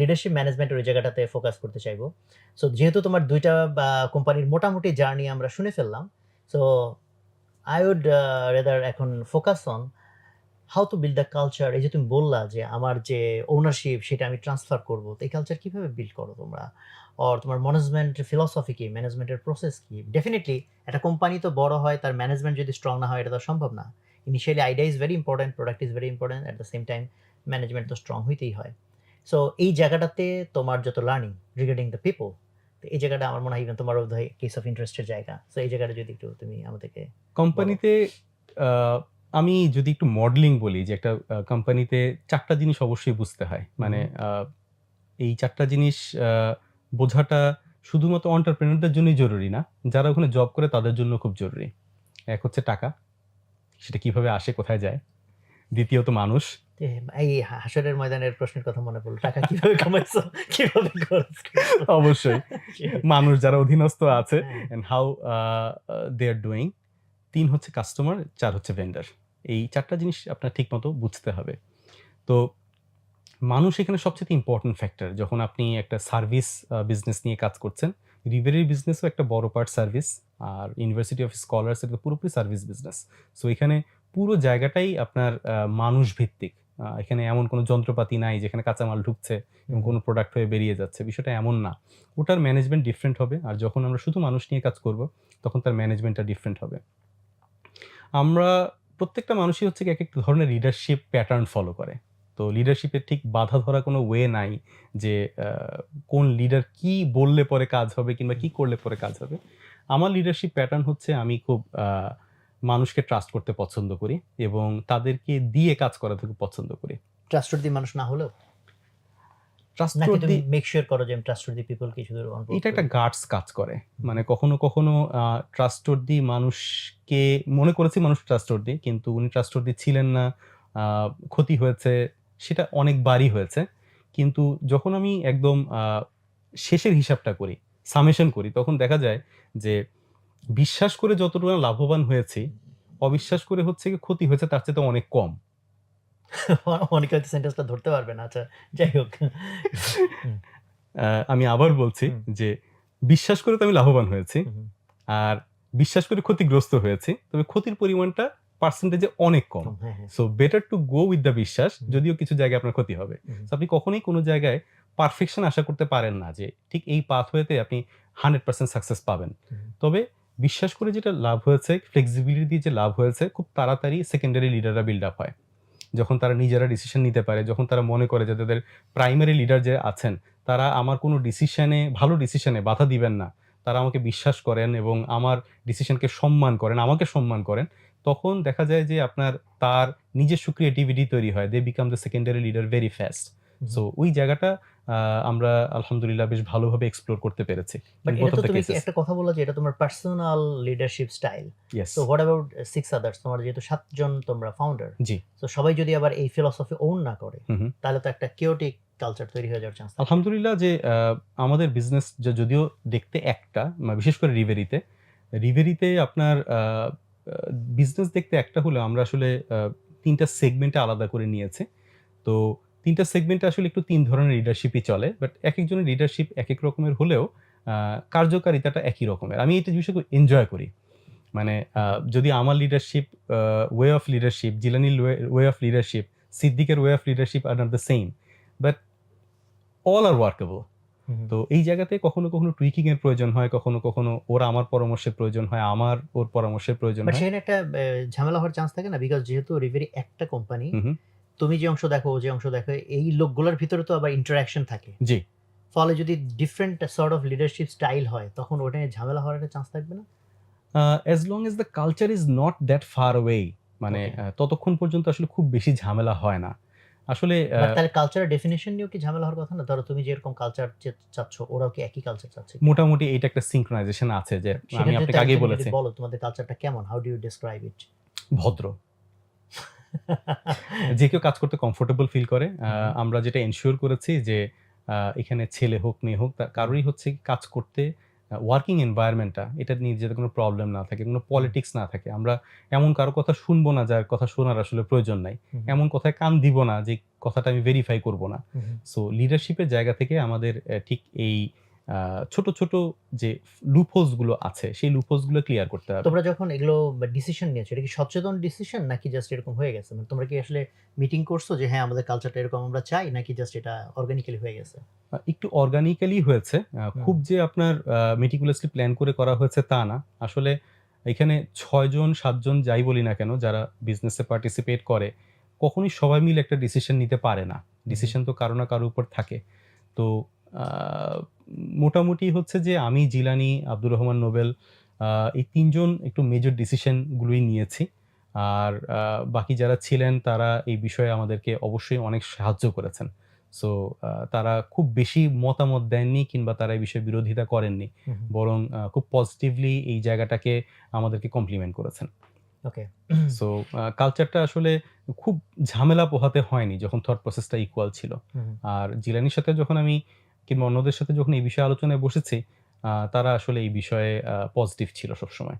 Leadership ম্যানেজমেন্টের ওই জায়গাটাতে ফোকাস করতে চাইব। সো যেহেতু তোমার দুইটা কোম্পানির মোটামুটি জার্নি আমরা শুনে ফেললাম সো আই উড রেদার এখন focus on how to build the culture এই যে তুমি বললা যে আমার যে ওনারশিপ সেটা আমি ট্রান্সফার করব। তো এই কালচার কীভাবে বিল্ড করো তোমরা? আর তোমার ম্যানেজমেন্ট ফিলসফি কি? ম্যানেজমেন্টের প্রসেস কি? ডেফিনেটলি একটা কোম্পানি তো বড় হয়, তার ম্যানেজমেন্ট যদি স্ট্রং না হয়, এটা তো সম্ভব না। Initially idea is very important product is very important at the same time management তো স্ট্রং হইতেই হয়। সো এই জায়গাটাতে তোমার যত লার্নিং রিগার্ডিং দ্য পিপল তো এই জায়গাটা আমার মনে হয় even তোমার বোধ হয় কেস অফ ইন্টারেস্টের জায়গা। সো এই জায়গাটা যদি একটু তুমি আমাদেরকে কোম্পানিতে আমি যদি একটু মডেলিং বলি যে একটা কোম্পানিতে চারটা জিনিস অবশ্যই বুঝতে হয়। মানে এই চারটা জিনিস বোঝাটা শুধুমাত্র অন্টারপ্রেনারদের জন্যই জরুরি না। যারা ওখানে জব করে তাদের জন্য খুব জরুরি। এক হচ্ছে টাকা সেটা কীভাবে আসে কোথায় যায়। দ্বিতীয়ত মানুষ। এই হাসরের ময়দানের প্রশ্নের কথা মনে পড়ল টাকা কীভাবে কামাইছো? কীভাবে খরচ অবশ্যই। মানুষ যারা অধীনস্থ আছে। And how they are doing তিন হচ্ছে কাস্টমার চার হচ্ছে ভেন্ডার এই চারটা জিনিস আপনার ঠিকমতো বুঝতে হবে। তো মানুষ এখানে সবচেয়ে ইম্পর্টেন্ট ফ্যাক্টর যখন আপনি একটা সার্ভিস বিজনেস নিয়ে কাজ করছেন। রিভারের বিজনেসও একটা বড় পার্ট সার্ভিস আর ইউনিভার্সিটি অফ স্কলার্স এটা পুরোপুরি সার্ভিস বিজনেস সো এখানে পুরো জায়গাটাই আপনার মানুষ ভিত্তিক এখানে এমন কোনো যন্ত্রপাতি নাই যেখানে কাঁচামাল ঢুকছে এবং কোনো প্রোডাক্ট হয়ে বেরিয়ে যাচ্ছে। বিষয়টা এমন না। ওটার ম্যানেজমেন্ট ডিফারেন্ট হবে আর যখন আমরা শুধু মানুষ নিয়ে কাজ করব, তখন তার ম্যানেজমেন্টটা ডিফারেন্ট হবে। আমরা প্রত্যেকটা মানুষই হচ্ছে এক এক ধরনের লিডারশিপ প্যাটার্ন ফলো করে। তো লিডারশিপের ঠিক বাধা ধরা কোনো ওয়ে নাই যে কোন লিডার কি বললে পরে কাজ হবে কিংবা কি করলে পরে কাজ হবে। আমার লিডারশিপ প্যাটার্ন হচ্ছে আমি খুব মানুষকে ট্রাস্ট করতে পছন্দ করি এবং তাদেরকে দিয়ে কাজ করাতে খুব পছন্দ করি। ট্রাস্টেড দি মানুষ না হলেও? করো এটা একটা গার্ডস কাজ করে। মানে কখনো কখনো ট্রাস্টর্দি মানুষকে মনে করেছি মানুষ ট্রাস্টর্দি কিন্তু উনি ট্রাস্টর্দি ছিলেন না ক্ষতি হয়েছে সেটা অনেকবারই হয়েছে। কিন্তু যখন আমি একদম আহ, শেষের হিসাবটা করি সামেশন করি তখন দেখা যায় যে বিশ্বাস করে যতটুকু লাভবান হয়েছি অবিশ্বাস করে হচ্ছে কি ক্ষতি হয়েছে তার চেয়ে তো অনেক কম। অনেকে হয়তো সেন্টেন্সটা ধরতে পারবে না আচ্ছা যাই হোক। আমি আবার বলছি যে বিশ্বাস করে তো আমি লাভবান হয়েছি আর বিশ্বাস করে ক্ষতিগ্রস্ত হয়েছি তবে ক্ষতির পরিমাণটা পার্সেন্টেজে অনেক কম। So better to go with the বিশ্বাস যদিও কিছু জায়গায় আপনার ক্ষতি হবে। আপনি কখনোই কোনো জায়গায় পারফেকশন আশা করতে পারেন না যে ঠিক এই পাথওয়েতে আপনি হান্ড্রেড পার্সেন্ট সাকসেস পাবেন। তবে বিশ্বাস করে যেটা লাভ হয়েছে ফ্লেক্সিবিলিটি দিয়ে যে লাভ হয়েছে খুব তাড়াতাড়ি সেকেন্ডারি লিডাররা বিল্ড আপ হয়। যখন তারা নিজেরা ডিসিশন নিতে পারে যখন তারা মনে করে যে তাদের প্রাইমারি লিডার যে আছেন তারা আমার কোনো ডিসিশনে ভালো ডিসিশনে বাধা দিবেন না। তারা আমাকে বিশ্বাস করেন এবং আমার ডিসিশনকে সম্মান করেন আমাকে সম্মান করেন তখন দেখা যায় যে আপনার তার নিজস্ব ক্রিয়েটিভিটি তৈরি হয়। They become the secondary leader very fast so ওই জায়গাটা আমরা আলহামদুলিল্লাহ বেশ ভালোভাবে এক্সপ্লোর করতে পেরেছি. একটা কথা বলল যে এটা তোমার personal leadership style so what about six others তোমার যেহেতু সাতজন তোমরা ফাউন্ডার জি। তো সবাই যদি আবার এই ফিলসফি ওন না করে। তাহলে তো একটা কিওটিক কালচার তৈরি হয়ে যাওয়ার চান্স আলহামদুলিল্লাহ যে আমাদের বিজনেস যদিও দেখতে একটা মানে বিশেষ করে রিভেরিতে রিভেরিতে আপনার বিজনেস দেখতে একটা হলে আমরা আসলে তিনটা সেগমেন্টে আলাদা করে নিয়েছে। তো তিনটা সেগমেন্টে আসলে একটু তিন ধরনের লিডারশিপই চলে বাট এক একজনের লিডারশিপ এক এক রকমের হলেও কার্যকারিতাটা একই রকমের। আমি এটা জিনিসটা খুব এনজয় করি। মানে যদি আমার লিডারশিপ ওয়ে অফ লিডারশিপ জিলানির ওয়ে অফ লিডারশিপ সিদ্দিকের way of leadership are not the same but all are workable তো এই জায়গাতে কখনো কখনো টুইকিং এর প্রয়োজন হয় কখনো কখনো ওর আমার পরামর্শের প্রয়োজন হয় আমার ওর পরামর্শের প্রয়োজন হয়। সেখানে একটা ঝামেলা হওয়ার চান্স থাকে না বিকজ যেহেতু রিভেরি একটা কোম্পানি তুমি যে অংশ দেখো যে অংশ দেখো এই লোকগুলোর ভিতরে তো আবার ইন্টারাকশন থাকে। জি। ফলে যদি different sort of leadership style হয় তখন ওটা ঝামেলা হওয়ার একটা চান্স থাকবে না? As long as the culture is not that far way মানে ততক্ষণ পর্যন্ত আসলে খুব বেশি ঝামেলা হয় না। আসলে তাহলে কালচারের ডেফিনেশন নিয়েও কি ঝামেলা হওয়ার কথা না? ধরো তুমি যেরকম কালচার চাচ্ছ ওরাও কি একই কালচার চাচ্ছে মোটামুটি এটা একটা সিঙ্ক্রোনাইজেশন আছে যে আমি আপনাকে আগেই বলেছি। বলো তোমাদের কালচারটা কেমন? How do you describe it ভদ্র। যে কেউ কাজ করতে কমফোর্টেবল ফিল করে আমরা যেটা এনশিওর করেছি যে এখানে ছেলে হোক মেয়ে হোক তার কারোরই হচ্ছে কাজ করতে ওয়ার্কিং এনভায়রনমেন্টটা এটা নিয়ে যাতে কোনো প্রবলেম না থাকে কোনো পলিটিক্স না থাকে। আমরা এমন কারও কথা শুনব না যার কথা শোনার আসলে প্রয়োজন নাই। এমন কথায় কান দিব না যে কথাটা আমি ভেরিফাই করব না। সো লিডারশিপের জায়গা থেকে আমাদের ঠিক এই ছোট ছোট যে লুপহোলসগুলো আছে সেই লুপহোলসগুলো ক্লিয়ার করতে হবে। তোমরা যখন এগুলো ডিসিশন নিয়েছো এটা কি সচেতন ডিসিশন নাকি জাস্ট এরকম হয়ে গেছে? মানে তোমরা কি আসলে মিটিং করছ যে হ্যাঁ আমাদের কালচারটা এরকম আমরা চাই নাকি জাস্ট এটা অর্গানিক্যালি হয়ে গেছে? একটু অর্গানিক্যালি হয়েছে। খুব যে আপনার মেটিকুলাসলি প্ল্যান করে করা হয়েছে তা না। আসলে এখানে ছয়জন সাতজন যাই বলি না কেন যারা বিজনেসে পার্টিসিপেট করে কখনোই সবাই মিলে একটা ডিসিশন নিতে পারে না। ডিসিশন তো কারও না কারোর উপর থাকে। তো মোটামুটি হচ্ছে যে আমি জিলানি আব্দুর রহমান নোবেল এই তিনজন একটু মেজর ডিসিশনগুলোই নিয়েছি। আর বাকি যারা ছিলেন তারা এই বিষয়ে আমাদেরকে অবশ্যই অনেক সাহায্য করেছেন। সো তারা খুব বেশি মতামত দেননি কিংবা তারা এই বিষয়ে বিরোধিতা করেননি। বরং খুব পজিটিভলি এই জায়গাটাকে আমাদেরকে কমপ্লিমেন্ট করেছেন। ওকে সো কালচারটা আসলে খুব ঝামেলা পোহাতে হয়নি যখন থট প্রসেসটা ইকুয়াল ছিল। আর জিলানির সাথে যখন আমি কিংবা অন্যদের সাথে যখন এই বিষয়ে আলোচনায় বসেছি তারা আসলে এই বিষয়ে পজিটিভ ছিল সবসময়।